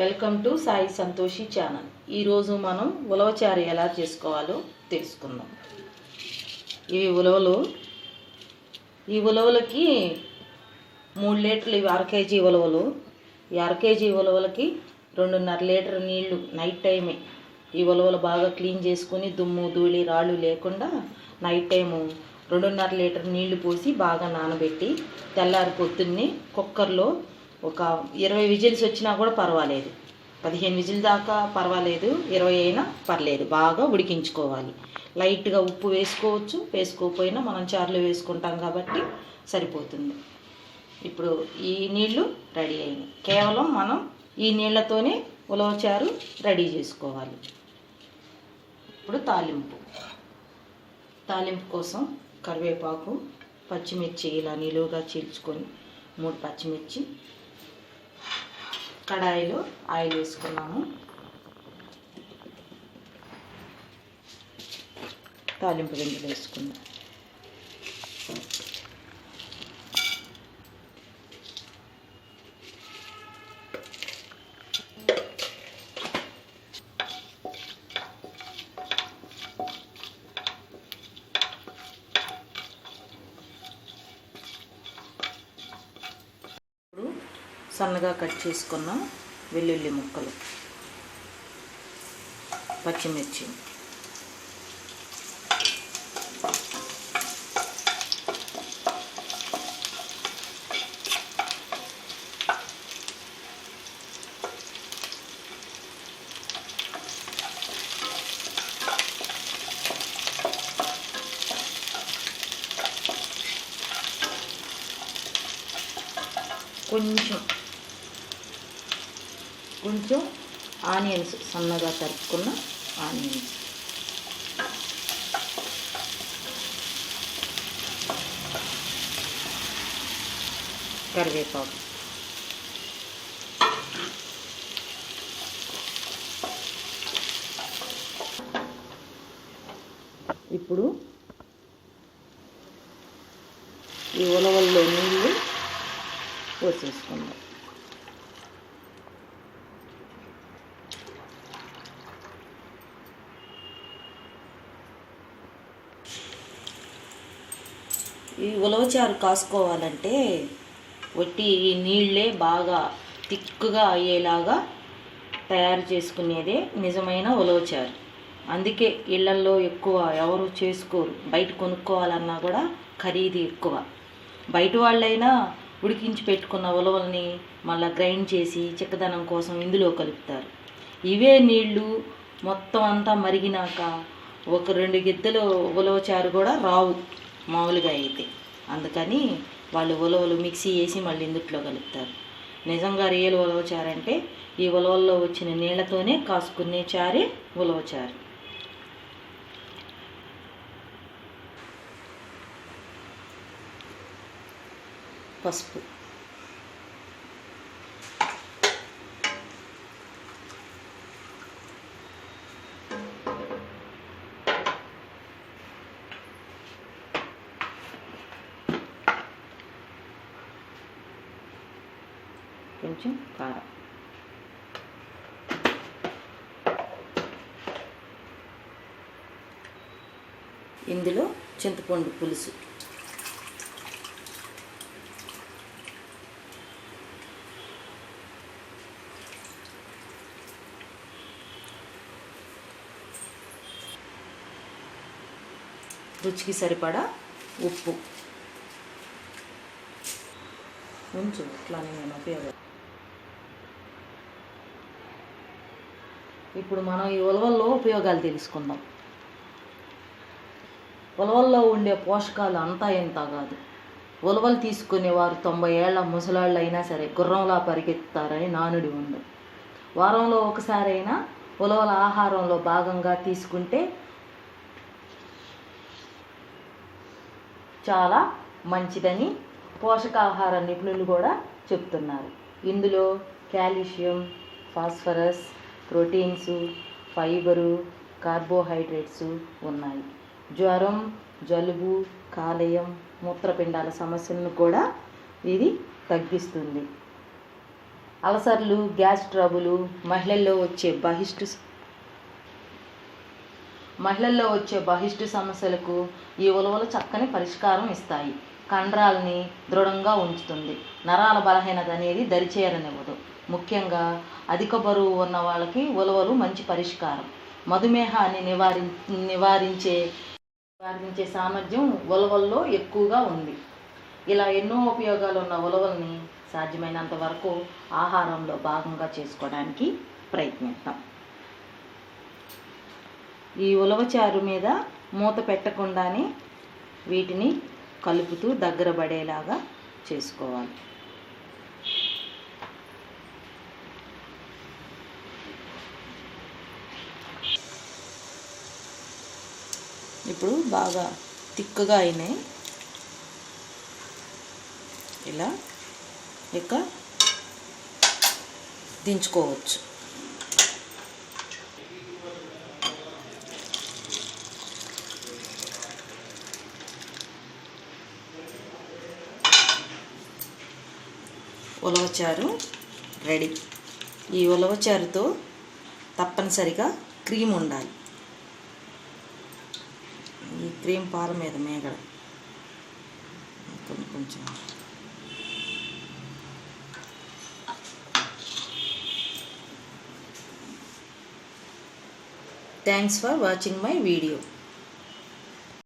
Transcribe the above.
Welcome to Sai Santoshi channel. ఈరోజు మనం ఉలవచారు ఎలా చేసుకోవాలో తెలుసుకుందాం. ఇవి ఉలవలు. ఈ ఉలవలకి మూడు లీటర్లు ఇవి అర కేజీ ఉలవలు. ఈ అర కేజీ ఉలవలకి రెండున్నర లీటర్ నీళ్ళు నైట్ టైమే. ఈ ఉలవలు బాగా క్లీన్ చేసుకుని దుమ్ము ధూళి రాళ్ళు లేకుండా నైట్ టైము రెండున్నర లీటర్ నీళ్ళు పోసి బాగా నానబెట్టి తెల్లారి పొద్దున్నే కుక్కర్లో ఒక ఇరవై విజిల్స్ వచ్చినా కూడా పర్వాలేదు. పదిహేను విజిల్ దాకా పర్వాలేదు ఇరవై అయినా పర్లేదు. బాగా ఉడికించుకోవాలి. లైట్గా ఉప్పు వేసుకోవచ్చు. వేసుకోకపోయినా మనం చారులో వేసుకుంటాం కాబట్టి సరిపోతుంది. ఇప్పుడు ఈ నీళ్ళు రెడీ అయినాయి. కేవలం మనం ఈ నీళ్ళతోనే ఉలవచారు రెడీ చేసుకోవాలి. ఇప్పుడు తాలింపు. తాలింపు కోసం కరివేపాకు పచ్చిమిర్చి ఇలా నిలువుగా చీల్చుకొని మూడు పచ్చిమిర్చి కడాయిలో ఆయిల్ వేసుకున్నాము. తాలింపు గింజలు వేసుకున్నాం ఇప్పుడు సన్నగా కట్ చేసుకున్న వెల్లుల్లి ముక్కలు పచ్చిమిర్చి. కొంచెం కొంచెం ఆనియన్స్ సన్నగా తరుపుకున్న ఆనియన్స్. కరివేపాకు. ఇప్పుడు ఈ ఉలవల్లో నీళ్ళు పోసేసుకుందాం. ఈ ఉలవచారు కాసుకోవాలంటే వట్టి ఈ నీళ్ళే బాగా తిక్కుగా అయ్యేలాగా తయారు చేసుకునేదే నిజమైన ఉలవచారు. అందుకే ఇళ్ళల్లో ఎక్కువ ఎవరు చేసుకోరు. బయట కొనుక్కోవాలన్నా కూడా ఖరీదు ఎక్కువ. బయట వాళ్ళైనా ఉడికించి పెట్టుకున్న ఉలవల్ని మళ్ళీ గ్రైండ్ చేసి చిక్కదనం కోసం ఇందులో కలుపుతారు. ఇవే నీళ్ళు మొత్తం అంతా మరిగినాక ఒక రెండు గిద్దలు ఉలవచారు కూడా రావు. మామూలుగా అయితే. అందుకని వాళ్ళు ఉలవలు మిక్సీ వేసి మళ్ళీ ఇందుట్లో కలుపుతారు. నిజంగా రియల్ ఉలవచారంటే ఈ ఉలవల్లో వచ్చిన నీళ్ళతోనే కాసుకునే చారే ఉలవచారు పసుపు. కొంచెం కారం. ఇందులో చింతపండు పులుసు. రుచికి సరిపడా ఉప్పు. ఉంచు ఇట్లానే నేను ఉపయోగం ఇప్పుడు మనం ఈ ఉలవల్లో ఉపయోగాలు తెలుసుకుందాం. ఉలవల్లో ఉండే పోషకాలు అంతా ఎంత కాదు. ఉలవలు తీసుకునేవారు తొంభై ఏళ్ళ ముసలాళ్ళు అయినా సరే గుర్రంలా పరిగెత్తారని నానుడి ఉంది వారంలో ఒకసారైనా ఉలవల ఆహారంలో భాగంగా తీసుకుంటే చాలా మంచిదని పోషకాహార నిపుణులు కూడా చెప్తున్నారు. ఇందులో calcium phosphorus proteins fibre carbohydrates ఉన్నాయి. జ్వరం జలుబు కాలేయం మూత్రపిండాల సమస్యలను కూడా ఇది తగ్గిస్తుంది. అలసర్లు గ్యాస్ ట్రబులు మహిళల్లో వచ్చే బహిష్టు మహిళల్లో వచ్చే బహిష్టు సమస్యలకు ఈ ఉలవలు చక్కని పరిష్కారం ఇస్తాయి. కండరాలని దృఢంగా ఉంచుతుంది. నరాల బలహీనత అనేది దరిచేయరనివ్వదు ముఖ్యంగా అధిక బరువు ఉన్న వాళ్ళకి ఉలవలు మంచి పరిష్కారం. మధుమేహాన్ని నివారి నివారించే నివారించే సామర్థ్యం ఉలవల్లో ఎక్కువగా ఉంది. ఇలా ఎన్నో ఉపయోగాలు ఉన్న ఉలవల్ని సాధ్యమైనంత వరకు ఆహారంలో భాగంగా చేసుకోవడానికి ప్రయత్నిద్దాం. ఈ ఉలవచారు మీద మూత పెట్టకుండానే వీటిని కలుపుతూ దగ్గర పడేలాగా చేసుకోవాలి. ఇప్పుడు బాగా తిక్కగా అయినాయి. ఇలా ఇక దించుకోవచ్చు. ఉలవచారు రెడీ. ఈ ఉలవచారుతో తప్పనిసరిగా క్రీమ్ ఉండాలి. క్రీమ్ పాల మీద మేగడ. కొంచెం కొంచెం. Thanks for watching my video